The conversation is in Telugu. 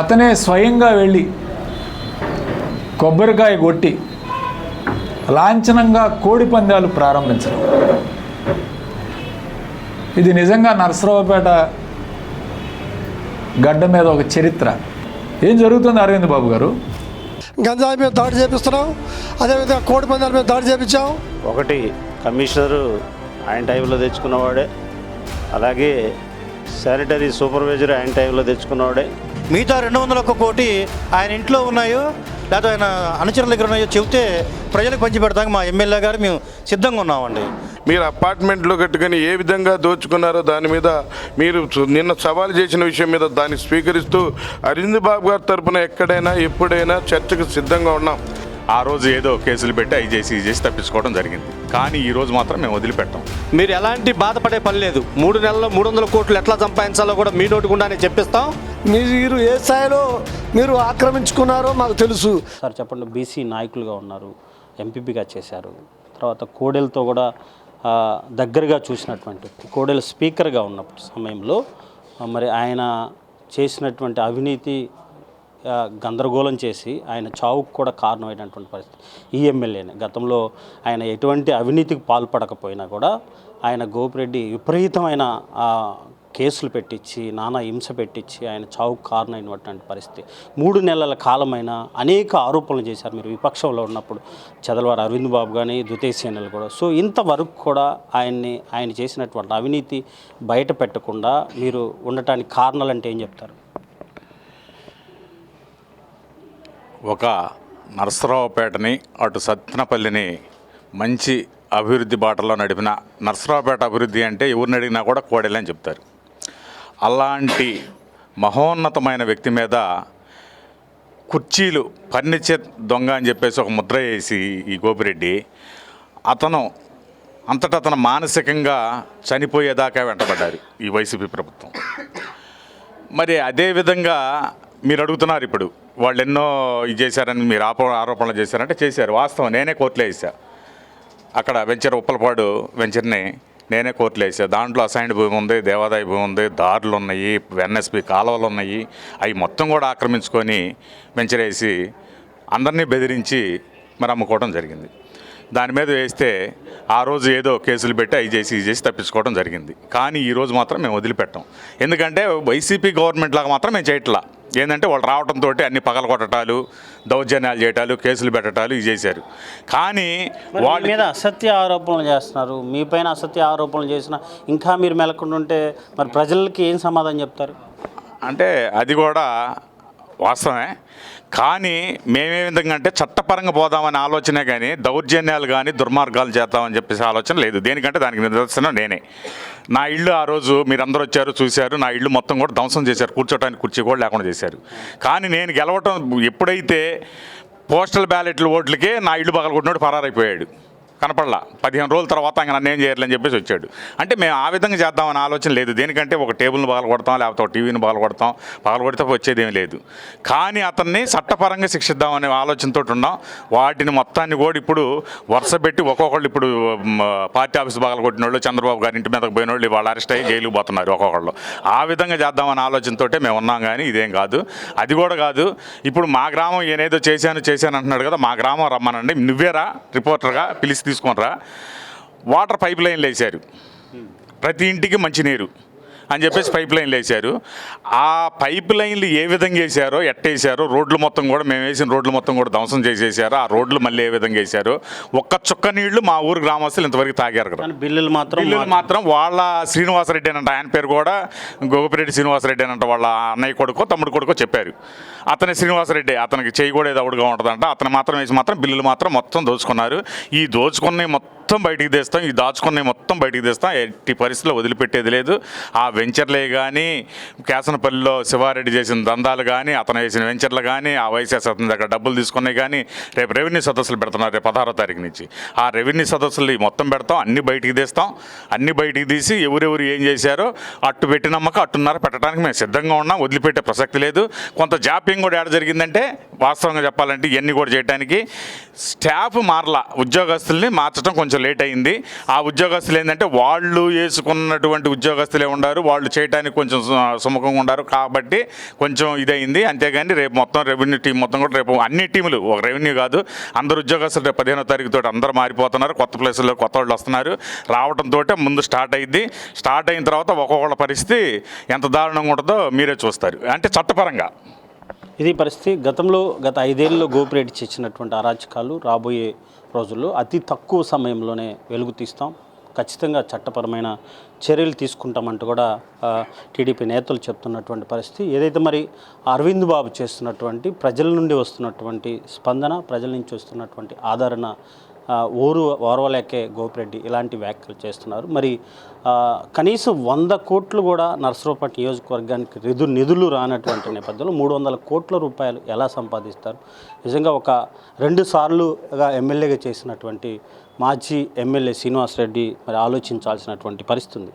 అతనే స్వయంగా వెళ్ళి కొబ్బరికాయ కొట్టి లాంఛనంగా కోడి పందాలు ప్రారంభించడం. ఇది నిజంగా నరసరావుపేట గడ్డ మీద ఒక చరిత్ర. ఏం జరుగుతుంది అరవింద్ బాబు గారు? గంజాయి మీద దాడి చేపిస్తున్నాం అదేవిధంగా కోడి పందాల మీద దాడి చేపించాం. ఒకటి కమిషనరు ఆయన టైంలో తెచ్చుకున్నవాడే అలాగే శానిటరీ సూపర్వైజర్ ఆయన టైంలో తెచ్చుకున్నవాడే. మిగతా రెండు వందల ఒక్క కోటి ఆయన ఇంట్లో ఉన్నాయో లేకపోతే ఆయన అనుచరుల దగ్గర ఉన్నాయో చెబితే ప్రజలకు పంచి మా ఎమ్మెల్యే గారు మేము సిద్ధంగా ఉన్నామండి. మీరు అపార్ట్మెంట్లో కట్టుకొని ఏ విధంగా దోచుకున్నారో దాని మీద మీరు నిన్న సవాల్ చేసిన విషయం మీద దాన్ని స్వీకరిస్తూ అరవింద్ బాబు గారి తరపున ఎక్కడైనా ఎప్పుడైనా చర్చకు సిద్ధంగా ఉన్నాం. ఆ రోజు ఏదో కేసులు పెట్టి అవి చేసి చేసి తప్పించుకోవడం జరిగింది. కానీ ఈ రోజు మాత్రం మేము వదిలిపెట్టాం. మీరు ఎలాంటి బాధపడే పని లేదు. మూడు నెలల్లో మూడు వందల కోట్లు ఎట్లా సంపాదించాలో కూడా మీ నోటి గుండానే చెప్పిస్తాం. మీరు ఏ స్థాయిలో మీరు ఆక్రమించుకున్నారో మాకు తెలుసు. సార్ చెప్పండి. బీసీ నాయకులుగా ఉన్నారు. ఎంపీపీగా చేశారు. తర్వాత కోడెలతో కూడా దగ్గరగా చూసినటువంటి వ్యక్తి. కోడెల స్పీకర్గా ఉన్నప్పుడు సమయంలో మరి ఆయన చేసినటువంటి అవినీతి గందరగోళం చేసి ఆయన చావుకు కూడా కారణమైనటువంటి పరిస్థితి. ఈ ఎమ్మెల్యేనే. గతంలో ఆయన ఎటువంటి అవినీతికి పాల్పడకపోయినా కూడా ఆయన గోపిరెడ్డి విపరీతమైన కేసులు పెట్టించి నానా హింస పెట్టించి ఆయన చావుకు కారణమైనటువంటి పరిస్థితి. మూడు నెలల కాలమైన అనేక ఆరోపణలు చేశారు మీరు విపక్షంలో ఉన్నప్పుడు. చదలవారు అరవింద్ బాబు కానీ ద్వితీయ సేనలు కూడా. సో ఇంతవరకు కూడా ఆయన్ని ఆయన చేసినటువంటి అవినీతి బయట పెట్టకుండా మీరు ఉండటానికి కారణాలు అంటే ఏం చెప్తారు? ఒక నరసరావుపేటని అటు సత్నపల్లిని మంచి అభివృద్ధి బాటలో నడిపిన నరసరావుపేట అభివృద్ధి అంటే ఎవరిని అడిగినా కూడా కోడెలని చెప్తారు. అలాంటి మహోన్నతమైన వ్యక్తి మీద కుర్చీలు ఫర్నిచర్ దొంగ అని చెప్పేసి ఒక ముద్ర వేసి ఈ గోపిరెడ్డి అతను అంతటా అతను మానసికంగా చనిపోయేదాకా వెంటబడ్డారు ఈ వైసీపీ ప్రభుత్వం. మరి అదే విధంగా మీరు అడుగుతున్నారు ఇప్పుడు. వాళ్ళు ఎన్నో ఇది చేశారని మీరు ఆప ఆరోపణలు చేశారంటే చేశారు. వాస్తవం నేనే కోర్టులో వేసా అక్కడ వెంచర్ ఉప్పలపాడు వెంచర్ని నేనే కోర్టులో వేసా దాంట్లో అసైన్డ్ భూమి ఉంది దేవాదాయ భూమి ఉంది దారులు ఉన్నాయి ఎన్ఎస్పి కాలువలు ఉన్నాయి. అవి మొత్తం కూడా ఆక్రమించుకొని వెంచర్ వేసి అందరినీ బెదిరించి మరి అమ్ముకోవడం జరిగింది. దాని మీద వేస్తే ఆ రోజు ఏదో కేసులు పెట్టి అవి చేసి ఇది చేసి తప్పించుకోవడం జరిగింది. కానీ ఈ రోజు మాత్రం మేము వదిలిపెట్టాం. ఎందుకంటే వైసీపీ గవర్నమెంట్ లాగా మాత్రం మేము చేయట్లా. ఏంటంటే వాళ్ళు రావడంతో అన్ని పగలగొట్టటాలు దౌర్జన్యాలు చేయటాలు కేసులు పెట్టటాలు ఇవి చేశారు. కానీ వాళ్ళు మీద అసత్య ఆరోపణలు చేస్తున్నారు. మీ పైన అసత్య ఆరోపణలు చేసిన ఇంకా మీరు మెలకుండా ఉంటే మరి ప్రజలకి ఏం సమాధానం చెప్తారు? అంటే అది కూడా వాస్తవమే. కానీ మేమే విధంగా అంటే చట్టపరంగా పోదామనే ఆలోచనే కానీ దౌర్జన్యాలు కానీ దుర్మార్గాలు చేద్దామని చెప్పేసి ఆలోచన లేదు. దేనికంటే దానికి నిదర్శనం నేనే. నా ఇల్లు ఆ రోజు మీరందరూ వచ్చారు చూశారు. నా ఇల్లు మొత్తం కూడా ధ్వంసం చేశారు. కూర్చోటానికి కుర్చీ కూడా లేకుండా చేశారు. కానీ నేను గెలవటం ఎప్పుడైతే పోస్టల్ బ్యాలెట్ల ఓట్లకే నా ఇల్లు పగలగొట్టినోడు పరారైపోయాడు కనపడలా. పదిహేను రోజుల తర్వాత ఇంకా నన్ను ఏం చేయాలని చెప్పేసి వచ్చాడు. అంటే మేము ఆ విధంగా చేద్దామని ఆలోచన లేదు. దేనికంటే ఒక టేబుల్ని పగల కొడతాం లేకపోతే ఒక టీవీని పగల కొడతాం. పగల కొడితే లేదు. కానీ అతన్ని చట్టపరంగా శిక్షిద్దామనే ఆలోచనతో ఉన్నాం. వాటిని మొత్తాన్ని కూడా ఇప్పుడు వరుస పెట్టి ఒక్కొక్కళ్ళు ఇప్పుడు పార్టీ ఆఫీస్ పగల కొట్టిన వాళ్ళు చంద్రబాబు గారి ఇంటి మీదకి పోయిన వాళ్ళు వాళ్ళు అరెస్ట్ అయ్యి జైలుకు పోతున్నారు ఒక్కొక్కళ్ళు. ఆ విధంగా చేద్దామనే ఆలోచనతో మేము ఉన్నాం కానీ ఇదేం కాదు. అది కూడా కాదు. ఇప్పుడు మా గ్రామం ఏనేదో చేశాను చేశాను అంటున్నాడు కదా మా గ్రామం రమ్మనండి. నువ్వేరా రిపోర్టర్గా పిలిచి తీసుకొనిరా వాటర్ పైప్ లైన్లు వేశారు. ప్రతి ఇంటికి మంచినీరు. అని చెప్పేసి పైప్ లైన్లు వేశారు ఆ పైప్ లైన్లు ఏ విధంగా వేశారో ఎట్టేసారో రోడ్లు మొత్తం కూడా మేము వేసిన రోడ్లు మొత్తం కూడా ధ్వంసం చేసేసారు. ఆ రోడ్లు మళ్ళీ ఏ విధంగా వేశారో ఒక్క చుక్క నీళ్ళు మా ఊరు గ్రామస్తులు ఇంతవరకు తాగారు కదా. బిల్లులు మాత్రం బిల్లులు మాత్రం వాళ్ళ శ్రీనివాసరెడ్డి అనంట ఆయన పేరు కూడా గోపిరెడ్డి శ్రీనివాసరెడ్డి అనంట వాళ్ళ అన్నయ్య కొడుకో తమ్ముడు కొడుకో చెప్పారు. అతని శ్రీనివాసరెడ్డి అతనికి చేయి కూడా ఏదో అవుడుగా ఉంటుందంట. అతను మాత్రం వేసి మాత్రం బిల్లులు మాత్రం మొత్తం దోచుకున్నారు. ఈ దోచుకున్నవి మొత్తం మొత్తం బయటికి తీస్తాం. ఈ దాచుకున్నవి మొత్తం బయటికి తీస్తాం. ఎట్టి పరిస్థితుల్లో వదిలిపెట్టేది లేదు. ఆ వెంచర్లే కానీ కేసనపల్లిలో శివారెడ్డి చేసిన దందాలు కానీ అతను వేసిన వెంచర్లు కానీ ఆ వైఎస్ఆర్ అతని దగ్గర డబ్బులు తీసుకున్నాయి కానీ రేపు రెవెన్యూ సదస్సులు పెడుతున్నారు. రేపు పదహారో తారీఖు నుంచి. ఆ రెవెన్యూ సదస్సులు మొత్తం పెడతాం. అన్ని బయటికి తీస్తాం. అన్ని బయటికి తీసి ఎవరెవరు ఏం చేశారో అట్టు పెట్టినమ్మక అట్టున్నర పెట్టడానికి మేము సిద్ధంగా ఉన్నాం. వదిలిపెట్టే ప్రసక్తి లేదు. కొంత జాప్యం కూడా ఏడ జరిగిందంటే వాస్తవంగా చెప్పాలంటే ఇవన్నీ కూడా చేయడానికి స్టాఫ్ మారలా. ఉద్యోగస్తుల్ని మార్చడం కొంచెం లేట్ అయింది. ఆ ఉద్యోగస్తులు ఏంటంటే వాళ్ళు వేసుకున్నటువంటి ఉద్యోగస్తులే ఉండారు. వాళ్ళు చేయడానికి కొంచెం సు- సుముఖంగా ఉండారు. కాబట్టి కొంచెం ఇదైంది అంతేగాని రేపు మొత్తం రెవెన్యూ టీం మొత్తం కూడా రేపు అన్ని టీములు ఒక రెవెన్యూ కాదు అందరు ఉద్యోగస్తులు రేపు పదిహేనో తారీఖు తోటి అందరూ మారిపోతున్నారు. కొత్త ప్లేసుల్లో కొత్త వాళ్ళు వస్తున్నారు. రావడంతో ముందు స్టార్ట్ అయింది. స్టార్ట్ అయిన తర్వాత ఒక్కొక్కళ్ళ పరిస్థితి ఎంత దారుణంగా ఉంటుందో మీరే చూస్తారు. అంటే చట్టపరంగా. ఇది పరిస్థితి. గతంలో గత ఐదేళ్ళలో గోపిరెడ్డి చేసినటువంటి అరాచకాలు రాబోయే రోజుల్లో అతి తక్కువ సమయంలోనే వెలుగు తీస్తాం. ఖచ్చితంగా చట్టపరమైన చర్యలు తీసుకుంటామంటూ కూడా టీడీపీ నేతలు చెప్తున్నటువంటి పరిస్థితి. ఏదైతే మరి అరవింద్ బాబు చేస్తున్నటువంటి ప్రజల నుండి వస్తున్నటువంటి స్పందన ప్రజల నుంచి వస్తున్నటువంటి ఆదరణ ఓరు ఓర్వలేకే గోపిరెడ్డి ఇలాంటి వ్యాఖ్యలు చేస్తున్నారు. మరి కనీసం వంద కోట్లు కూడా నర్సరావుపేట నియోజకవర్గానికి నిధు నిధులు రానటువంటి నేపథ్యంలో మూడు వందల కోట్ల రూపాయలు ఎలా సంపాదిస్తారు? నిజంగా ఒక రెండు సార్లుగా ఎమ్మెల్యేగా చేసినటువంటి మాజీ ఎమ్మెల్యే శ్రీనివాసరెడ్డి మరి ఆలోచించాల్సినటువంటి పరిస్థితి ఉంది.